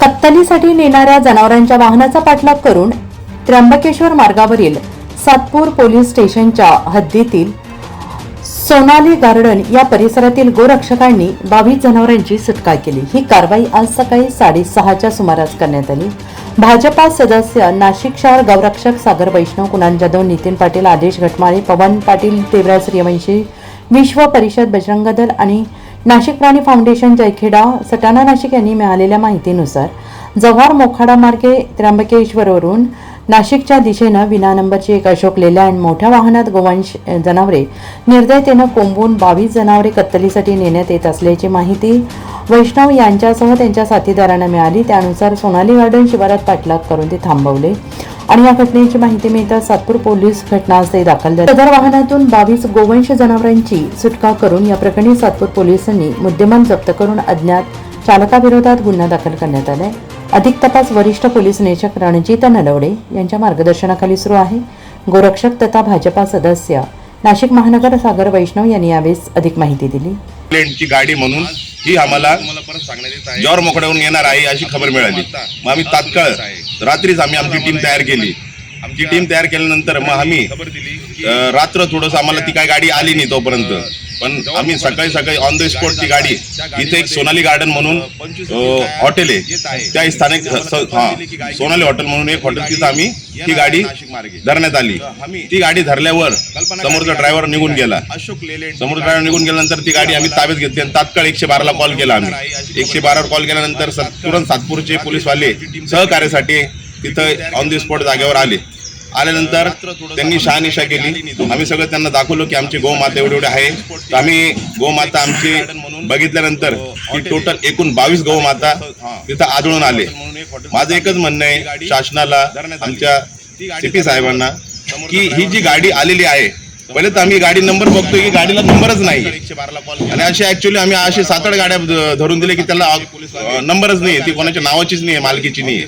कत्तलीसाठी नेणाऱ्या जनावरांच्या वाहनाचा पाठलाग करून त्र्यंबकेश्वर मार्गावरील सातपूर पोलीस स्टेशनच्या हद्दीतील सोनाली गार्डन या परिसरातील गोरक्षकांनी बावीस जनावरांची सुटका केली. ही कारवाई आज सकाळी साडेसहाच्या सुमारास करण्यात आली. भाजपा सदस्य नाशिक शहर गौरक्षक सागर वैष्णव कुणाल जाधव नितीन पाटील आदेश घटमाळे पवन पाटील देवराज सूर्यवंशी विश्व परिषद बजरंग दल आणि नाशिक प्राणी फाउंडेशन जयखेडा सटाणा नाशिक यांनी मिळालेल्या माहितीनुसार जव्हार मोखाडा मार्गे त्र्यंबकेश्वरवरून नाशिकच्या दिशेनं विना नंबरची एक अशोक लेलँड मोठ्या वाहनात गोवंश जनावरे निर्दयतेनं कोंबून बावीस जनावरे कत्तलीसाठी नेण्यात येत असल्याची माहिती वैष्णव यांच्यासह त्यांच्या साथीदारांना मिळाली. त्यानुसार सोनाली गार्डन शिवारात पाठलाग करून ते थांबवले. आणि या घटनेची माहिती मिळताच सातपूर पोलीस घटनास्थळी दाखल झाले. सदर वाहनातून बावीस गोवंश जनावरांची सुटका करून या प्रकरणी सातपूर पोलिसांनी मुद्देमाल जप्त करून अज्ञात चालकाविरोधात गुन्हा दाखल करण्यात आलाय. अधिक तपास वरिष्ठ पोलीस निरीक्षक रणजित नलवडे यांच्या मार्गदर्शनाखाली सुरू आहे. गोरक्षक तथा भाजपा सदस्य नाशिक महानगर सागर वैष्णव यांनी यावेळेस अधिक माहिती दिली. प्लेनची गाडी म्हणून ही आम्हाला जॉर मोकड्यावरून येणार आहे अशी खबर मिळाली. मग आम्ही तात्काळ रात्रीच आम्ही आमची टीम तयार केली. आमची टीम तयार केल्यानंतर मग आम्ही रात्र थोडस आम्हाला ती काय गाडी आली नाही तोपर्यंत. पण आम्ही सकाळी सकाळी ऑन द स्पॉट ती गाडी इथे एक सोनाली गार्डन म्हणून हॉटेल आहे. त्या स्थानिक हा सोनाली हॉटेल म्हणून एक हॉटेल तिथं आम्ही ती गाडी धरण्यात आली. ती गाडी धरल्यावर समोरचा ड्रायव्हर निघून गेला. समोर ड्रायव्हर निघून गेल्यानंतर ती गाडी आम्ही ताब्यात घेतली आणि तात्काळ एकशे बाराला कॉल केला आम्ही. एकशे बारावर कॉल केल्यानंतर तुरंत सातपूरचे पोलीसवाले सहकार्यासाठी तिथं ऑन दी स्पॉट जागेवर आले. आल्यानंतर त्यांनी शहानिशा केली. आम्ही सगळं त्यांना दाखवलं की आमची गोमाता एवढी एवढी आहे. तर आम्ही गोमाता आमची बघितल्यानंतर ती टोटल एकूण बावीस गोमाता तिथं आढळून आले. माझं एकच म्हणणं आहे शासनाला आमच्या सीपी साहेबांना की ही जी गाडी आलेली आहे पहिले तर आम्ही गाडी नंबर बघतोय की गाडीला नंबरच नाही. आणि असे ऍक्च्युली आम्ही असे सात आठ गाड्या धरून दिले की त्याला नंबरच नाही ती कोणाच्या नावाचीच नाही मालकीची नाही.